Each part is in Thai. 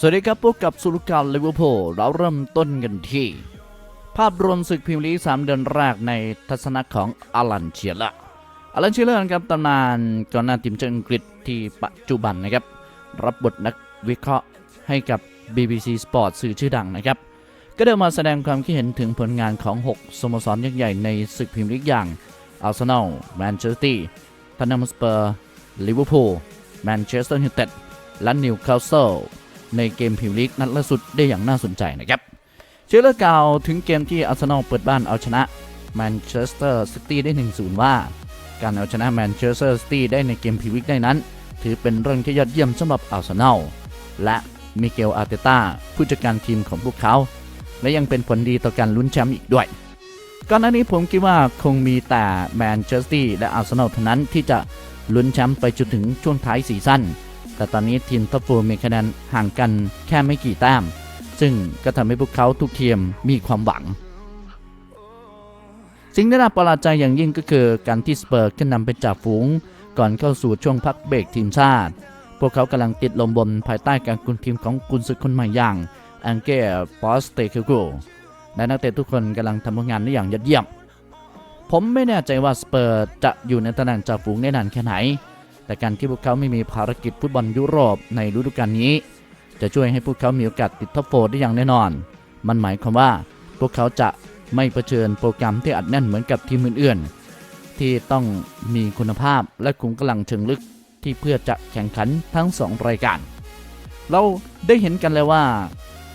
สวัสดีครับพบกับสุรการลิเวอร์พูลเราเริ่มต้นกันที่ ภาพรวมศึกพรีเมียร์ลีสามเดือนแรกในทัศนะของอลันเชียร์อลันเชียร์นะครับตำนานกองหน้าทีมชาติอังกฤษที่ปัจจุบันนะครับ รับบทนักวิเคราะห์ให้กับ BBC Sport สื่อชื่อดังนะครับ ก็ได้มาแสดงความคิดเห็นถึงผลงานของ 6 สโมสรยักษ์ใหญ่ในศึกพรีเมียร์ลีกอย่างอาร์เซนอลแมนเชสเตอร์ทันนัมสเปอร์ลิเวอร์พูลแมนเชสเตอร์ยูไนเต็ดและนิวคาสเซิล ในเกมพรีเมียร์ลีกนัดล่าสุดได้อย่างน่าสนใจนะครับเชื่อเลิกกล่าวถึงเกมที่อาร์เซนอลเปิดบ้านเอาชนะแมนเชสเตอร์ซิตี้ได้ 1-0 ว่า การเอาชนะแมนเชสเตอร์ซิตี้ได้ในเกมพรีเมียร์ลีกได้นั้น ถือเป็นเรื่องที่ยอดเยี่ยมสำหรับอาร์เซนอลและมิเกลอาร์เตต้าผู้จัดการทีมของพวกเขา และยังเป็นผลดีต่อการลุ้นแชมป์อีกด้วยก่อนหน้านี้ผมคิดว่าคงมีแต่แมนเชสเตอร์และอาร์เซนอลเท่านั้นที่จะลุ้นแชมป์ไปจนถึงช่วงท้ายซีซั่น แต่ตอนนี้ทีมท็อปโฟร์มีคะแนนห่างกันแค่ไม่กี่แต้ม ซึ่งก็ทำให้พวกเขาทุกทีมมีความหวัง สิ่งที่น่าประหลาดใจอย่างยิ่งก็คือการที่สเปอร์ขึ้นนำเป็นจ่าฝูง ก่อนเข้าสู่ช่วงพักเบรกทีมชาติ พวกเขากำลังติดลมบนภายใต้การคุมทีมของกุนซือคนใหม่อย่างอังเกลปอสเตคิโกและนักเตะทุกคนกำลังทำงานได้อย่างยอดเยี่ยมผมไม่แน่ใจว่าสเปอร์จะอยู่ในตำแหน่งจ่าฝูงได้นานแค่ไหน แต่การที่พวกเขาไม่มีภารกิจฟุตบอลยุโรปในฤดูกาลนี้ จะช่วยให้พวกเขามีโอกาสติดท็อปโฟร์ได้อย่างแน่นอน มันหมายความว่าพวกเขาจะไม่เผชิญโปรแกรมที่อัดแน่นเหมือนกับทีมอื่นๆ ที่ต้องมีคุณภาพและคุมกำลังเชิงลึกที่เพื่อจะแข่งขันทั้ง 2 รายการ เราได้เห็นกันแล้วว่า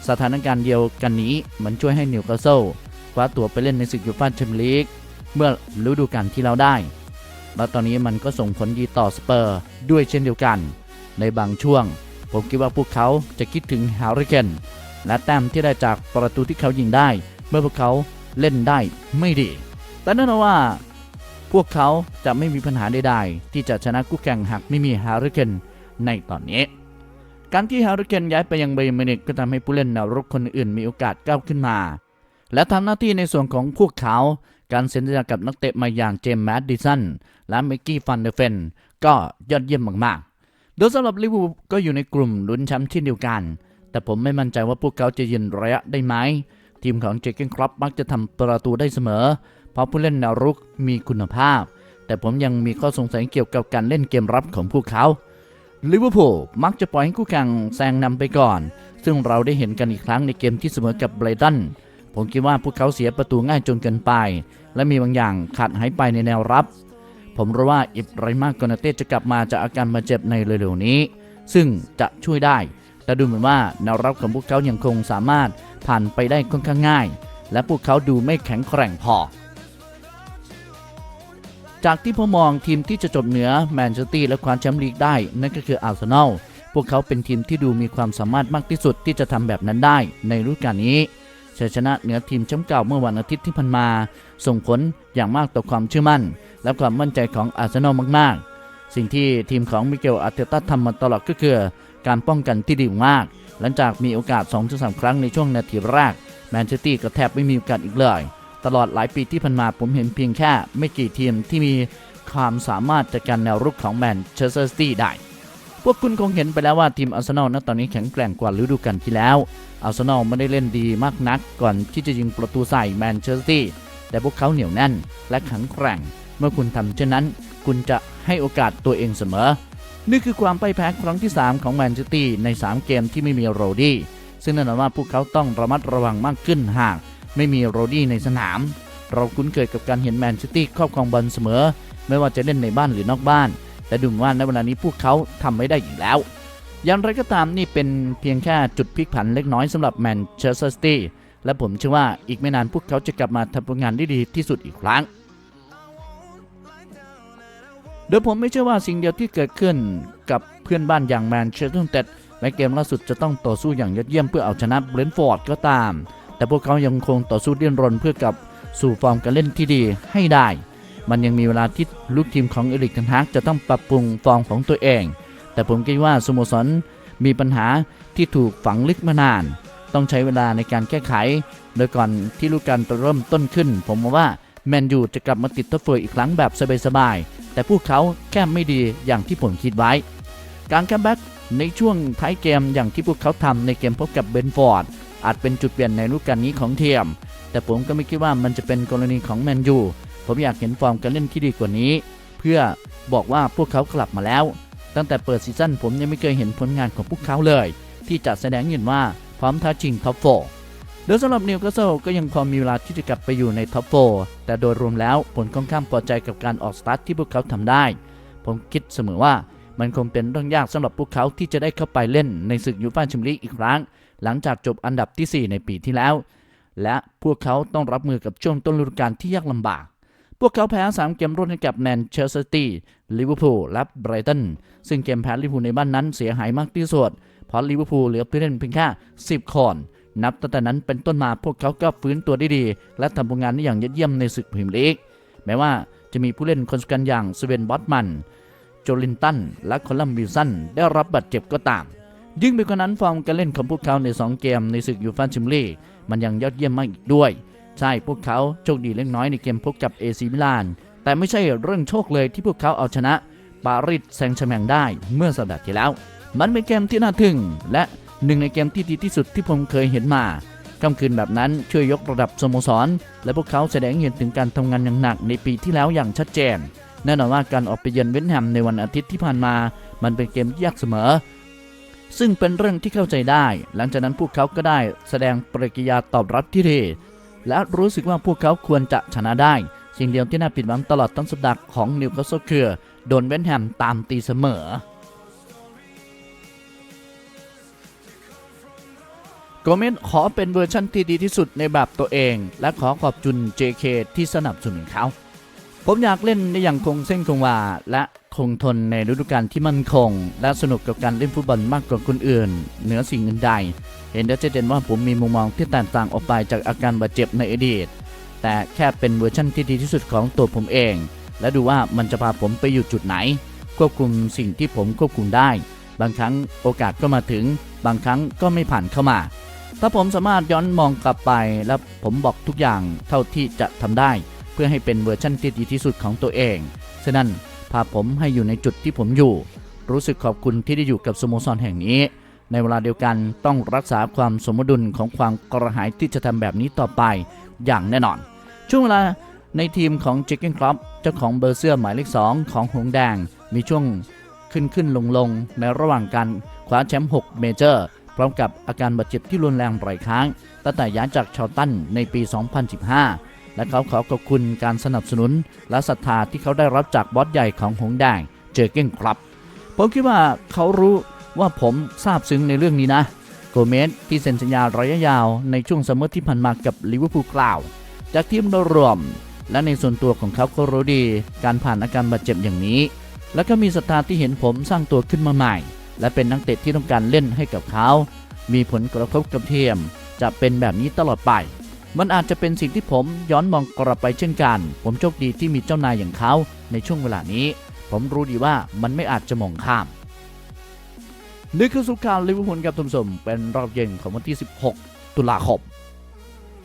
สถานการณ์เดียวกันนี้มันช่วยให้นิวคาสเซิลคว้าตัวไปเล่นในศึกยูฟ่าแชมเปี้ยนลีกเมื่อฤดูกาลที่เราได้ และตอนนี้มันก็ส่งผลดีต่อสเปอร์ด้วยเช่นเดียวกัน ในบางช่วง ผมคิดว่าพวกเขาจะคิดถึงฮาริเคนและแต้มที่ได้จากประตูที่เขายิงได้ เมื่อพวกเขาเล่นได้ไม่ดี แต่แน่นอนว่า พวกเขาจะไม่มีปัญหาใดๆที่จะชนะคู่แข่งหากไม่มีฮาริเคนในตอนนี้ การที่ฮาริเคนย้ายไปยังเบย์มินิกก็ทำให้ผู้เล่นแนวรุกคนอื่นมีโอกาสก้าวขึ้นมา และทำหน้าที่ในส่วนของพวกเขาการเซ็นสัญญากับนักเตะมาอย่างเจมส์แมดดิสัน และมิกกี้ฟันเดอร์เฟนก็ยอดเยี่ยมมากๆ โดยสำหรับลิเวอร์พูลก็อยู่ในกลุ่มลุ้นแชมป์เช่นเดียวกัน แต่ผมไม่มั่นใจว่าพวกเขาจะยืนระยะได้ไหม ทีมของเจเกนครอปมักจะทำประตูได้เสมอ เพราะผู้เล่นแนวรุกมีคุณภาพ แต่ผมยังมีข้อสงสัยเกี่ยวกับการเล่นเกมรับของพวกเขาลิเวอร์พูลมักจะปล่อยให้คู่แข่งแซงนำไปก่อน ซึ่งเราได้เห็นกันอีกครั้งในเกมที่เสมอกับไบรตันผมคิดว่าพวกเขาเสียประตูง่ายจนเกินไป และมีบางอย่างขาดหายไปในแนวรับ ผมรู้ว่าอิบไรมากกอนาเต้จะกลับมาจากอาการบาเจ็บในเร็วๆนี้ ซึ่งจะช่วยได้ แต่ดูเหมือนว่าแนวรับของพวกเขายังคงสามารถผ่านไปได้ค่อนข้างง่าย และพวกเขาดูไม่แข็งแกร่งพอ จากที่ผมมองทีมที่จะจบเหนือแมนเชสเตอร์และคว้าแชมป์ลีกได้ นั่นก็คืออาร์เซนอลพวกเขาเป็นทีมที่ดูมีความสามารถมากที่สุดที่จะทำแบบนั้นได้ในฤดูกาลนี้ชัยชนะเหนือทีมแชมป์เก่าเมื่อวันอาทิตย์ที่ผ่านมา ส่งผลอย่างมากต่อความเชื่อมั่น และความมั่นใจของอาร์เซนอลมากๆ สิ่งที่ทีมของมิเกลอาร์เตต้าทำมาตลอดก็คือ การป้องกันที่ดีมาก หลังจากมีโอกาส 2-3 ครั้งในช่วงนาทีแรกแมนเชสเตอร์ก็แทบไม่มีโอกาสอีกเลย ตลอดหลายปีที่ผ่านมาผมเห็นเพียงแค่ ไม่กี่ทีมที่มีความสามารถจัดการแนวรุกของแมนเชสเตอร์ซิตี้ได้ พวกคุณคงเห็นไปแล้วว่าทีมอาร์เซนอลณตอนนี้แข็งแกร่งกว่าฤดูกาลที่แล้ว อาร์เซนอลไม่ได้เล่นดีมากนัก ก่อนที่จะยิงประตูใส่แมนเชสเตอร์ตีแต่พวกเขาเหนียวแน่นและแข็งแกร่ง เมื่อคุณทำเช่นนั้น คุณจะให้โอกาสตัวเองเสมอ นี่คือความพ่ายแพ้ครั้งที่ 3 ของแมนเชสเตอร์ใน 3 เกมที่ไม่มีโรดี้ซึ่งแน่นอนว่าพวกเขาต้องระมัดระวังมากขึ้นหากไม่มีโรดี้ในสนาม เราคุ้นเคยกับการเห็นแมนซิตี้ครอบครองบอลเสมอ ไม่ว่าจะเล่นในบ้านหรือนอกบ้าน แต่ดูเหมือนว่าในเวลานี้พวกเขาทำไม่ได้อีกแล้ว อย่างไรก็ตามนี่เป็นเพียงแค่จุดพลิกผันเล็กน้อยสำหรับแมนเชสเตอร์และผมเชื่อว่าอีกไม่นานพวกเขาจะกลับมาทำผลงานได้ดีที่สุดอีกครั้ง ดยผมไม่เชื่อว่าสิ่งเดียวที่เกิดขึ้นกับเพื่อนบ้านอย่างแมนเชสเตอร์ยูไนเต็ดในเกมล่าสุดจะต้องต่อสู้อย่างยอดเยี่ยมเพื่อเอาชนะเบรนท์ฟอร์ดก็ตาม แต่พวกเขายังคงต่อสู้ดิ้นรนเพื่อกับสู่ฟอร์มการเล่นที่ดีให้ได้ มันยังมีเวลาที่ลูกทีมของเอริกเทนฮากจะต้องปรับปรุงฟอร์มของตัวเอง แต่ผมคิดว่าสโมสรมีปัญหาที่ถูกฝังลึกมานาน ต้องใช้เวลาในการแก้ไข โดยก่อนที่ฤดูกาลจะเริ่มต้นขึ้น ผมมองว่าแมนยูจะกลับมาติดท็อปโฟร์อีกครั้งแบบสบายๆ แต่พวกเขาแค่ไม่ดีอย่างที่ผมคิดไว้ การแคมแบ็กในช่วงท้ายเกมอย่างที่พวกเขาทำในเกมพบกับเบนฟอร์ดอาจเป็นจุดเปลี่ยนในฤดูกาลนี้ของเทียม แต่ผมก็ไม่คิดว่ามันจะเป็นกรณีของแมนยูผมอยากเห็นฟอร์มการเล่นที่ดีกว่านี้ เพื่อบอกว่าพวกเขากลับมาแล้ว ตั้งแต่เปิดซีซั่นผมยังไม่เคยเห็นผลงานของพวกเขาเลย ที่จะแสดงเห็นว่าพร้อมท้าชิงท็อปโฟ โดยสำหรับนิวคาสเซิลก็ยังพอมีเวลาที่จะกลับไปอยู่ในท็อปโฟแต่โดยรวมแล้วผลค่อนข้างพอใจกับการออกสตาร์ทที่พวกเขาทำได้ ผมคิดเสมอว่ามันคงเป็นเรื่องยากสำหรับพวกเขาที่จะได้เข้าไปเล่นในศึกยูฟ่าแชมเปี้ยนลีกอีกครั้ง หลังจากจบอันดับทีสี่4 ในปีที่แล้ว และพวกเขาต้องรับมือกับช่วงต้นฤดูกาลที่ยากลำบาก พวกเขาแพ้ 3 เกมรวดให้กับแมนเชสเตอร์ซิตี้ลิเวอร์พูลและไบรตันซึ่งเกมแพ้ลิเวอร์พูลในบ้านนั้นเสียหายมากที่สุดเพราะลิเวอร์พูลเหลือผู้เล่นเพียงแค่10คน นับตั้งแต่นั้นเป็นต้นมาพวกเขาก็ฟื้นตัวได้ดี และทำผลงานได้อย่างยอดเยี่ยมในศึกพรีเมียร์ลีกแม้ว่าจะมีผู้เล่นคนสำคัญอย่างสเวนบอตมัน โจลินตัน และคอลัมบิลสันได้รับบาดเจ็บก็ตาม ยิ่งไปกว่านั้นฟอร์มการเล่นของพวกเขาใน 2 เกมในศึกยูฟ่าแชมเปี้ยนลีกมันยังยอดเยี่ยมมากอีกด้วย ใช่พวกเขาโชคดีเล็กน้อยในเกมพบกับเอซีมิลาน แต่ไม่ใช่เรื่องโชคเลยที่พวกเขาเอาชนะปารีสแซงต์แชร์แมงได้เมื่อสัปดาห์ที่แล้ว มันเป็นเกมที่น่าทึ่งและ หนึ่งในเกมที่ดีที่สุดที่ผมเคยเห็นมาค่ำคืนแบบนั้นช่วยยกระดับสโมสร และพวกเขาแสดงเห็นถึงการทำงานอย่างหนักในปีที่แล้วอย่างชัดเจน แน่นอนว่าการออกไปเยือนเวสต์แฮมในวันอาทิตย์ที่ผ่านมา มันเป็นเกมยากเสมอ ซึ่งเป็นเรื่องที่เข้าใจได้ หลังจากนั้นพวกเขาก็ได้แสดงปฏิกิริยาตอบรับที่ดีและรู้สึกว่าพวกเขาควรจะชนะได้ สิ่งเดียวที่น่าผิดหวังตลอดทั้งสัปดาห์ของนิวคาสเซิลคือโดนเวสต์แฮมตามตีเสมอ โกเมนขอเป็นเวอร์ชั่นที่ดีที่สุดในแบบตัวเอง และขอขอบจุน JK ที่สนับสนุนเขา ผมอยากเล่นได้อย่างคงเส้นคงวา และคงทนในฤดูกาลที่มั่นคง และสนุกกับการเล่นฟุตบอลมากกว่าคนอื่น เหนือสิ่งอื่นใด เห็นได้ชัดเจนว่าผมมีมุมมองที่แตกต่างออกไปจากอาการบาดเจ็บในอดีต แต่แค่เป็นเวอร์ชั่นที่ดีที่สุดของตัวผมเอง และดูว่ามันจะพาผมไปอยู่จุดไหน ควบคุมสิ่งที่ผมควบคุมได้ บางครั้งโอกาสก็มาถึง บางครั้งก็ไม่ผ่านเข้ามา ถ้าผมสามารถย้อนมองกลับไป และผมบอกทุกอย่างเท่าที่จะทำได้ เพื่อให้เป็นเวอร์ชั่นที่ดีที่สุดของตัวเอง ฉะนั้นพาผมให้อยู่ในจุดที่ผมอยู่ รู้สึกขอบคุณที่ได้อยู่กับสโมสรแห่งนี้ ในเวลาเดียวกันต้องรักษาความสมดุลของความกระหายที่จะทำแบบนี้ต่อไปอย่างแน่นอน ช่วงเวลาในทีมของเจคเกนครอปเจ้าของเบอร์เสื้อหมายเลข2ของหงแดงมีช่วงขึ้นขึ้นลงลงในระหว่างการคว้าแชมป์6เมเจอร์ พร้อมกับอาการบาดเจ็บที่รุนแรงหลายครั้งตั้งแต่ย้ายจากชาวตันในปี 2015 และเขาขอขอบคุณการสนับสนุน และศรัทธาที่เขาได้รับจากบอสใหญ่ของหงแดงเจอเก้งครับ ผมคิดว่าเขารู้ว่าผมซาบซึ้งในเรื่องนี้นะ โกเมสที่เซ็นสัญญาระยะยาวในช่วงซัมเมอร์ที่ผ่านมากับลิเวอร์พูลกล่าว จากทีมโดยรวม และในส่วนตัวของเขาก็รู้ดี การผ่านอาการบาดเจ็บอย่างนี้ และก็มีศรัทธาที่เห็นผมสร้างตัวขึ้นมาใหม่ และเป็นนักเตะที่ต้องการเล่นให้กับเขา มีผลกระทบกับทียม จะเป็นแบบนี้ตลอดไป มันอาจจะเป็นสิ่งที่ผมย้อนมองกลับไปเช่นกัน ผมโชคดีที่มีเจ้านายอย่างเขาในช่วงเวลานี้ ผมรู้ดีว่ามันไม่อาจจะมองข้ามนี่คือสุขการลิเวอร์พูลกับทุมสมเป็นรอบเย็นของวันที่ 16 ตุลาคม